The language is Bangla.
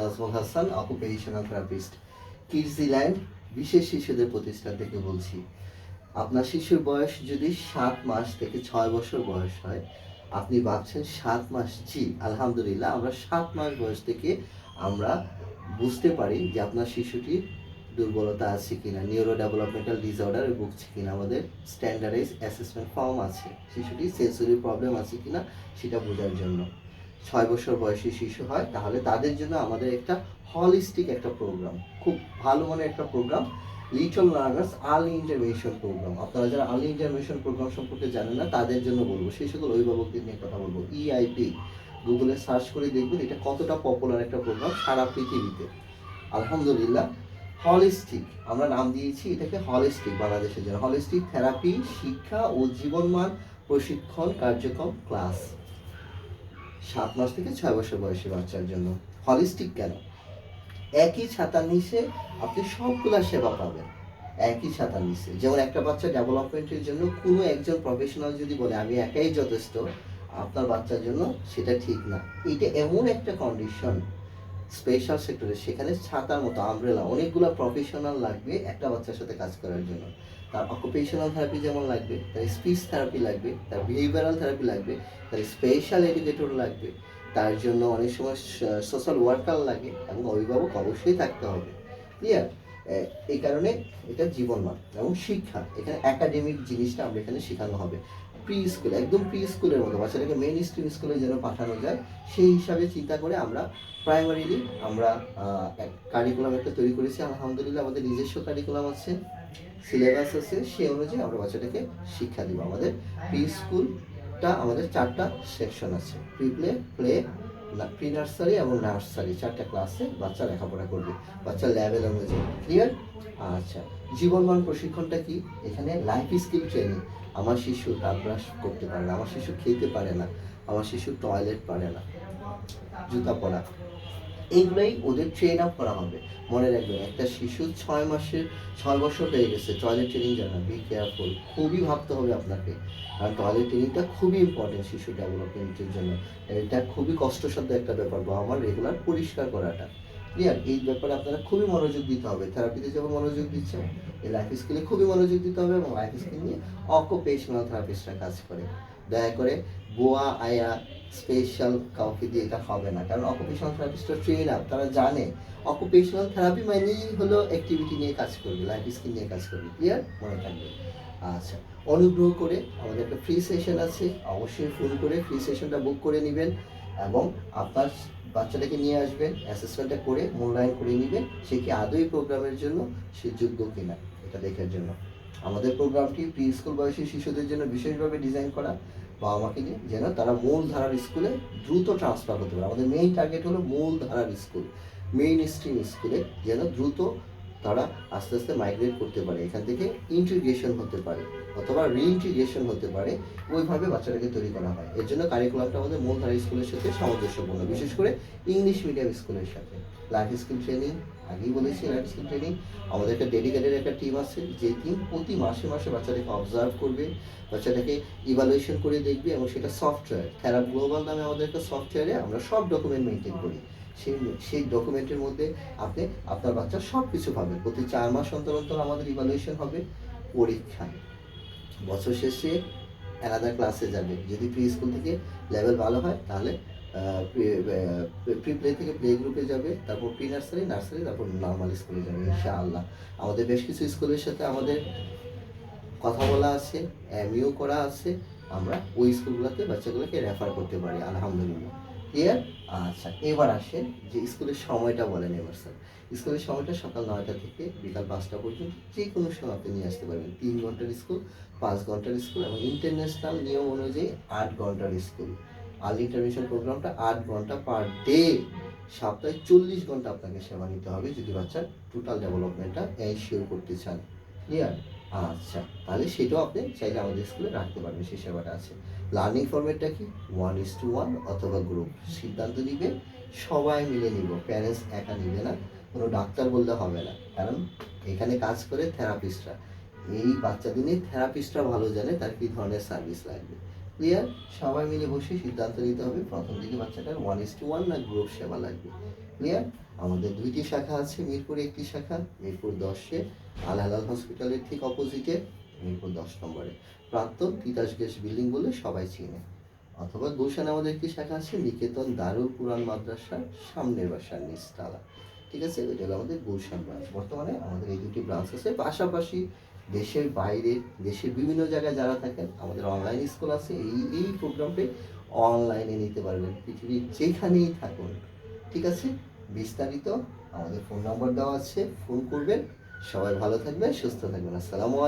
Nazmul Hasan occupational therapist Kidzland বিশেষ শিশুদের প্রতিষ্ঠান থেকে বলছি। আপনার শিশুর বয়স যদি সাত মাস থেকে ছয় বছর বয়স হয়, আপনি ভাবছেন সাত মাস, জি, আলহামদুলিল্লাহ, আমরা সাত মাস বয়স থেকে আমরা বুঝতে পারি যে আপনার শিশুটির দুর্বলতা আছে কিনা নিউরো ডেভেলপমেন্টাল ডিসঅর্ডার ভুগছে কিনা, আমাদের স্ট্যান্ডার্ডাইজ অ্যাসেসমেন্ট ফর্ম আছে। শিশুটির সেন্সরি প্রবলেম আছে কিনা, সেটা বোঝার জন্য। ছয় বছর বয়সী শিশু হয়, তাহলে তাদের জন্য আমাদের একটা হলিস্টিক একটা প্রোগ্রাম খুব ভালো মানের একটা program little learners early intervention program আপনারা যারা আর্লি ইন্টারভেনশন প্রোগ্রাম সম্পর্কে জানেন না, তাদের জন্য বলব, সেই সকল অভিভাবকদের নিয়ে কথা বলব। ইআইপি গুগলে সার্চ করে দেখবেন এটা কতটা পপুলার একটা প্রোগ্রাম সারা পৃথিবীতে। আলহামদুলিল্লাহ হলিস্টিক আমরা নাম দিয়েছি এটাকে হলিস্টিক বাংলাদেশের জন্য। হলিস্টিক থেরাপি শিক্ষা ও জীবনমান প্রশিক্ষণ কার্যক্রম ক্লাস সাত মাস থেকে ছয় বছর বয়সী বাচ্চার জন্য। হলিস্টিক কেন? একই ছাতার নিচে আপনি সবগুলো সেবা পাবেন। একই ছাতার নিচে। যেমন একটা বাচ্চা ডেভেলপমেন্টের জন্য কোনো একজন প্রফেশনাল যদি বলে, আমি একাই যথেষ্ট, আপনার বাচ্চার জন্য সেটা ঠিক না। এটা এমন একটা কন্ডিশন স্পেশাল সেক্টরে সেখানে ছাতার মতো আমব্রেলা অনেকগুলো প্রফেশনাল লাগবে একটা বাচ্চার সাথে কাজ করার জন্য। তার অকুপেশনাল থেরাপি যেমন লাগবে, তার স্পিচ থেরাপি লাগবে, তার বিহেভিয়ারাল থেরাপি লাগবে, তার স্পেশাল এডুকেটর লাগবে, তার জন্য অনেক সময় সোশ্যাল ওয়ার্কার লাগে এবং অভিভাবক অবশ্যই থাকতে হবে। ক্লিয়ার এই কারণে এটা জীবনমান এবং শিক্ষা, এখানে একাডেমিক জিনিসটা আমরা এখানে শেখানো হবে। প্রি স্কুল একদম প্রি স্কুলের মতো, বাচ্চাটাকে মেন স্ট্রিম স্কুলে যেন পাঠানো যায়, সেই হিসাবে চিন্তা করে আমরা প্রাইমারিলি আমরা কারিকুলাম একটা তৈরি করেছি। আলহামদুলিল্লাহ আমাদের নিজস্ব কারিকুলাম আছে সিলেবাস আছে সেই অনুযায়ী আমরা বাচ্চাটাকে শিক্ষা দিব। আমাদের প্রি স্কুলটা আমাদের চারটা সেকশন আছে pre play play pre nursery এবং নার্সারি চারটা ক্লাসে বাচ্চা লেখাপড়া করবে, বাচ্চা লেভেল অনুযায়ী। ক্লিয়ার আচ্ছা। জীবনমান প্রশিক্ষণটা কি? এখানে লাইফ স্কিল ট্রেনিং আমার শিশু দাঁত ব্রাশ করতে পারে না, আমার শিশু খেতে পারে না, আমার শিশু টয়লেট পারে না, জুতা পরা। এইগুলোই ওদের ট্রেন আপ করা হবে। মনে রাখবেন একটা শিশু ছয় মাসের, ছয় বছর হয়ে গেছে টয়লেট ট্রেনিং জানা বি কেয়ারফুল খুবই ভাবতে হবে আপনাকে। আর টয়লেট ট্রেনিংটা খুবই ইম্পর্টেন্ট শিশু ডেভেলপমেন্টের জন্য। এটা খুবই কষ্টসাধ্য একটা ব্যাপার বাবা আমার রেগুলার পরিষ্কার করাটা। ক্লিয়ার এই ব্যাপারে আপনারা খুবই মনোযোগ দিতে হবে। থেরাপিতে যখন মনোযোগ দিচ্ছেন, এই লাইফ স্কিলে খুবই মনোযোগ দিতে হবে এবং লাইফ স্কিল নিয়ে অকুপেশনাল থেরাপিস্টরা কাজ করে। দয়া করে গোয়া, আয়া স্পেশাল কাউকে দিয়ে এটা হবে না। কারণ অকুপেশনাল থেরাপিস্টরা ট্রেন আপ তারা জানে। অকুপেশনাল থেরাপি মানেই হলো অ্যাক্টিভিটি নিয়ে কাজ করবে লাইফ স্কিল নিয়ে কাজ করবে। ক্লিয়ার মনে থাকবে। আচ্ছা অনুগ্রহ করে আমাদের একটা ফ্রি সেশন আছে, অবশ্যই ফোন করে ফ্রি সেশনটা বুক করে নেবেন। এবং আপনার বাচ্চাটাকে নিয়ে আসবেন অ্যাসেসমেন্টটা করে মূল্যায়ন করে নেবেন, সে কি আদৌ প্রোগ্রামের জন্য সে যোগ্য কিনা এটা দেখার জন্য। আমাদের প্রোগ্রামটি প্রি স্কুল বয়সী শিশুদের জন্য বিশেষভাবে ডিজাইন করা। বাবা মাকে নিয়ে যেন তারা মূল ধারার স্কুলে দ্রুত ট্রান্সফার করতে পারে। আমাদের মেইন টার্গেট হলো মূল ধারার স্কুল মেইন স্ট্রিম স্কুলে যেন দ্রুত তারা আস্তে আস্তে মাইগ্রেট করতে পারে। এখান থেকে ইন্টিগ্রেশন হতে পারে অথবা রিইন্টিগ্রেশন হতে পারে। ওইভাবে বাচ্চাটাকে তৈরি করা হয়। এর জন্য কারিকুলামটা আমাদের মূল ধারা স্কুলের সাথে সামঞ্জস্যপূর্ণ। বিশেষ করে ইংলিশ মিডিয়াম স্কুলের সাথে। লাইফ স্কিল ট্রেনিং আগেই বলেছি লাইফ স্কিল ট্রেনিং আমাদের একটা ডেডিকেটেড একটা টিম আছে যে টিম প্রতি মাসে মাসে বাচ্চাটাকে অবজার্ভ করবে বাচ্চাটাকে ইভালুয়েশন করে দেখবে এবং সেটা সফটওয়্যার থেরাপ গ্লোবাল নামে আমাদের একটা সফটওয়্যারে আমরা সব ডকুমেন্ট মেনটেন করি। সেই সেই ডকুমেন্টের মধ্যে আপনি আপনার বাচ্চা সব কিছু পাবেন। প্রতি চার মাস অন্তর অন্তর আমাদের ইভালুয়েশন হবে পরীক্ষা বছর শেষে অ্যানাদার ক্লাসে যাবে। যদি প্রি স্কুল থেকে লেভেল ভালো হয়, তাহলে প্রি প্লে থেকে প্লে গ্রুপে যাবে, তারপর প্রি নার্সারি নার্সারি তারপর নর্মাল স্কুলে যাবে, ইনশাআল্লাহ। আমাদের বেশ কিছু স্কুলের সাথে আমাদের কথা বলা আছে এমইও করা আছে, আমরা ওই স্কুলগুলোতে বাচ্চাগুলোকে রেফার করতে পারি, আলহামদুলিল্লাহ। ক্লিয়ার আচ্ছা এবার আসেন যে স্কুলের সময়টা বলেন এবার, স্যার। স্কুলের সময়টা সকাল নয়টা থেকে বিকাল পাঁচটা পর্যন্ত যে কোনো সময় আপনি নিয়ে আসতে পারবেন। তিন ঘণ্টার স্কুল, পাঁচ ঘণ্টার স্কুল এবং ইন্টারন্যাশনাল নিয়ম অনুযায়ী আট ঘণ্টার স্কুল। আর্লি ইন্টারমিশন প্রোগ্রামটা আট ঘণ্টা পার ডে। সপ্তাহে চল্লিশ ঘণ্টা আপনাকে সেবা নিতে হবে যদি বাচ্চার টোটাল ডেভেলপমেন্টটা এনশিওর করতে চান। ক্লিয়ার আচ্ছা তাহলে সেটাও আপনি চাইলে আমাদের স্কুলে রাখতে পারবেন সেই সেবাটা আছে। লার্নিং ফরম্যাটটা কি? ওয়ান ইস টু ওয়ান অথবা গ্রুপ সিদ্ধান্ত নিবে, সবাই মিলে নিব। প্যারেন্টস একা নিবে না, কোনো ডাক্তার বললে হবে না। কারণ এখানে কাজ করে থেরাপিস্টরা এই বাচ্চাদের নিয়ে থেরাপিস্টরা ভালো জানে তার কী ধরনের সার্ভিস লাগবে। ক্লিয়ার সবাই মিলে বসে সিদ্ধান্ত নিতে হবে। প্রথম দিকে বাচ্চাটার ওয়ান ইস টু ওয়ান না গ্রুপ সেবা লাগবে। ক্লিয়ার আমাদের দুইটি শাখা আছে, মিরপুরে একটি শাখা, মিরপুর দশে আল হসপিটালের ঠিক অপোজিটে মিরপুর দশ নম্বরে। প্রাক্তন তিতাস গ্যাস বিল্ডিং বলে সবাই চিনে। অথবা গুলশানে আমাদের একটি শাখা আছে, নিকেতন দারুল কুরআন মাদ্রাসার সামনের বাসার নিচতলা। ঠিক আছে? এটা হলো আমাদের গুলশান ব্রাঞ্চ বর্তমানে আমাদের এই দুটি ব্রাঞ্চ আছে। পাশাপাশি দেশের বাইরে, দেশের বিভিন্ন জায়গায় যারা থাকেন, আমাদের অনলাইন স্কুল আছে। এই এই প্রোগ্রামটি অনলাইনে নিতে পারবেন। পৃথিবীর যেখানেই থাকুন। ঠিক আছে? বিস্তারিত আমাদের ফোন নাম্বার দেওয়া আছে। ফোন করবেন। সবাই ভালো থাকবেন, সুস্থ থাকবেন। আসসালামু আলাইকুম।